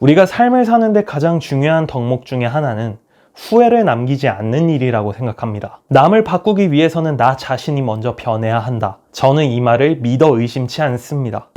우리가 삶을 사는데 가장 중요한 덕목 중에 하나는 후회를 남기지 않는 일이라고 생각합니다. 남을 바꾸기 위해서는 나 자신이 먼저 변해야 한다. 저는 이 말을 믿어 의심치 않습니다.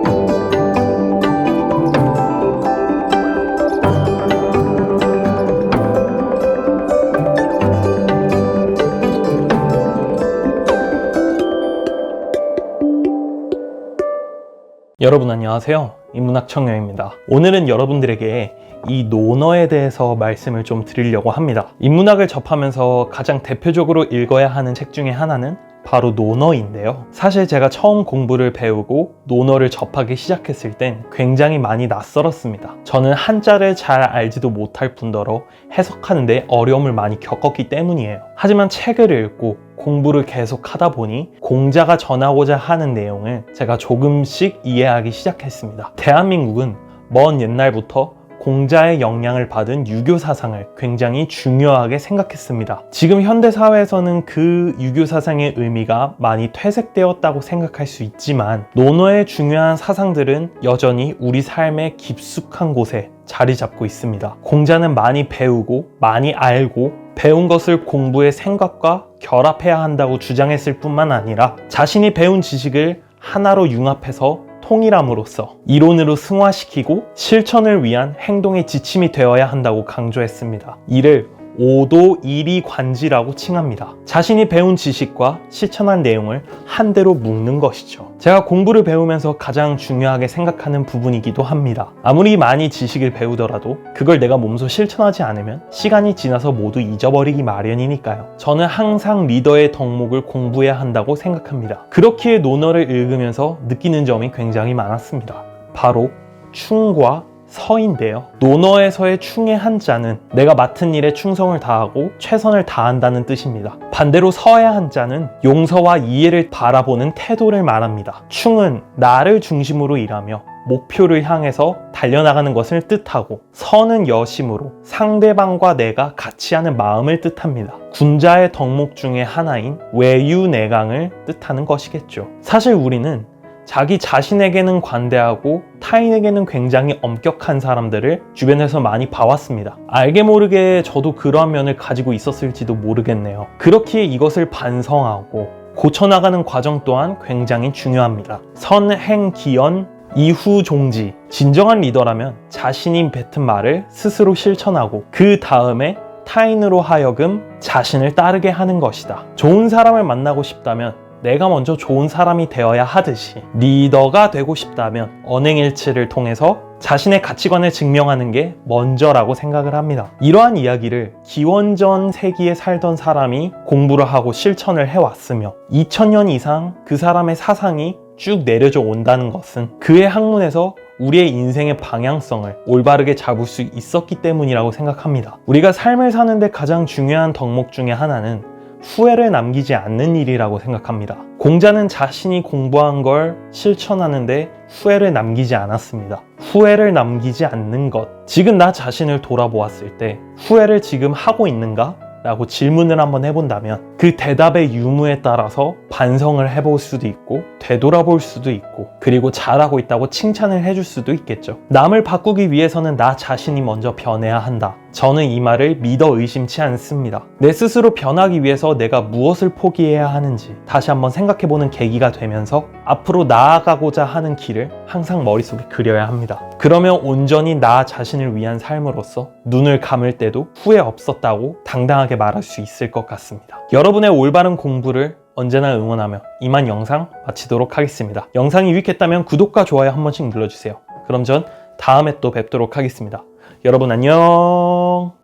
여러분 안녕하세요. 인문학 청년입니다. 오늘은 여러분들에게 이 논어에 대해서 말씀을 좀 드리려고 합니다. 인문학을 접하면서 가장 대표적으로 읽어야 하는 책 중에 하나는 바로 논어인데요. 사실 제가 처음 공부를 배우고 논어를 접하기 시작했을 땐 굉장히 많이 낯설었습니다. 저는 한자를 잘 알지도 못할 뿐더러 해석하는데 어려움을 많이 겪었기 때문이에요. 하지만 책을 읽고 공부를 계속 하다 보니 공자가 전하고자 하는 내용을 제가 조금씩 이해하기 시작했습니다. 대한민국은 먼 옛날부터 공자의 영향을 받은 유교 사상을 굉장히 중요하게 생각했습니다. 지금 현대 사회에서는 그 유교 사상의 의미가 많이 퇴색되었다고 생각할 수 있지만 논어의 중요한 사상들은 여전히 우리 삶의 깊숙한 곳에 자리 잡고 있습니다. 공자는 많이 배우고 많이 알고 배운 것을 공부의 생각과 결합해야 한다고 주장했을 뿐만 아니라 자신이 배운 지식을 하나로 융합해서 통일함으로써 이론으로 승화시키고 실천을 위한 행동의 지침이 되어야 한다고 강조했습니다. 이를 오도 일이 관지라고 칭합니다. 자신이 배운 지식과 실천한 내용을 한 대로 묶는 것이죠. 제가 공부를 배우면서 가장 중요하게 생각하는 부분이기도 합니다. 아무리 많이 지식을 배우더라도 그걸 내가 몸소 실천하지 않으면 시간이 지나서 모두 잊어버리기 마련이니까요. 저는 항상 리더의 덕목을 공부해야 한다고 생각합니다. 그렇기에 논어를 읽으면서 느끼는 점이 굉장히 많았습니다. 바로 충과 서인데요. 논어에서의 충의 한자는 내가 맡은 일에 충성을 다하고 최선을 다한다는 뜻입니다. 반대로 서의 한자는 용서와 이해를 바라보는 태도를 말합니다. 충은 나를 중심으로 일하며 목표를 향해서 달려나가는 것을 뜻하고 선은 여심으로 상대방과 내가 같이 하는 마음을 뜻합니다. 군자의 덕목 중에 하나인 외유내강을 뜻하는 것이겠죠. 사실 우리는 자기 자신에게는 관대하고 타인에게는 굉장히 엄격한 사람들을 주변에서 많이 봐왔습니다. 알게 모르게 저도 그러한 면을 가지고 있었을지도 모르겠네요. 그렇기에 이것을 반성하고 고쳐나가는 과정 또한 굉장히 중요합니다. 선 행 기연 이후 종지. 진정한 리더라면 자신이 뱉은 말을 스스로 실천하고 그 다음에 타인으로 하여금 자신을 따르게 하는 것이다. 좋은 사람을 만나고 싶다면 내가 먼저 좋은 사람이 되어야 하듯이 리더가 되고 싶다면 언행일치를 통해서 자신의 가치관을 증명하는 게 먼저라고 생각을 합니다. 이러한 이야기를 기원전 세기에 살던 사람이 공부를 하고 실천을 해왔으며 2000년 이상 그 사람의 사상이 쭉 내려져 온다는 것은 그의 학문에서 우리의 인생의 방향성을 올바르게 잡을 수 있었기 때문이라고 생각합니다. 우리가 삶을 사는데 가장 중요한 덕목 중에 하나는 후회를 남기지 않는 일이라고 생각합니다. 공자는 자신이 공부한 걸 실천하는데 후회를 남기지 않았습니다. 후회를 남기지 않는 것. 지금 나 자신을 돌아보았을 때 후회를 지금 하고 있는가? 라고 질문을 한번 해본다면 그 대답의 유무에 따라서 반성을 해볼 수도 있고 되돌아볼 수도 있고 그리고 잘하고 있다고 칭찬을 해줄 수도 있겠죠. 남을 바꾸기 위해서는 나 자신이 먼저 변해야 한다. 저는 이 말을 믿어 의심치 않습니다. 내 스스로 변하기 위해서 내가 무엇을 포기해야 하는지 다시 한번 생각해보는 계기가 되면서 앞으로 나아가고자 하는 길을 항상 머릿속에 그려야 합니다. 그러면 온전히 나 자신을 위한 삶으로서 눈을 감을 때도 후회 없었다고 당당하게 말할 수 있을 것 같습니다. 여러분의 올바른 공부를 언제나 응원하며 이만 영상 마치도록 하겠습니다. 영상이 유익했다면 구독과 좋아요 한 번씩 눌러주세요. 그럼 전 다음에 또 뵙도록 하겠습니다. 여러분 안녕.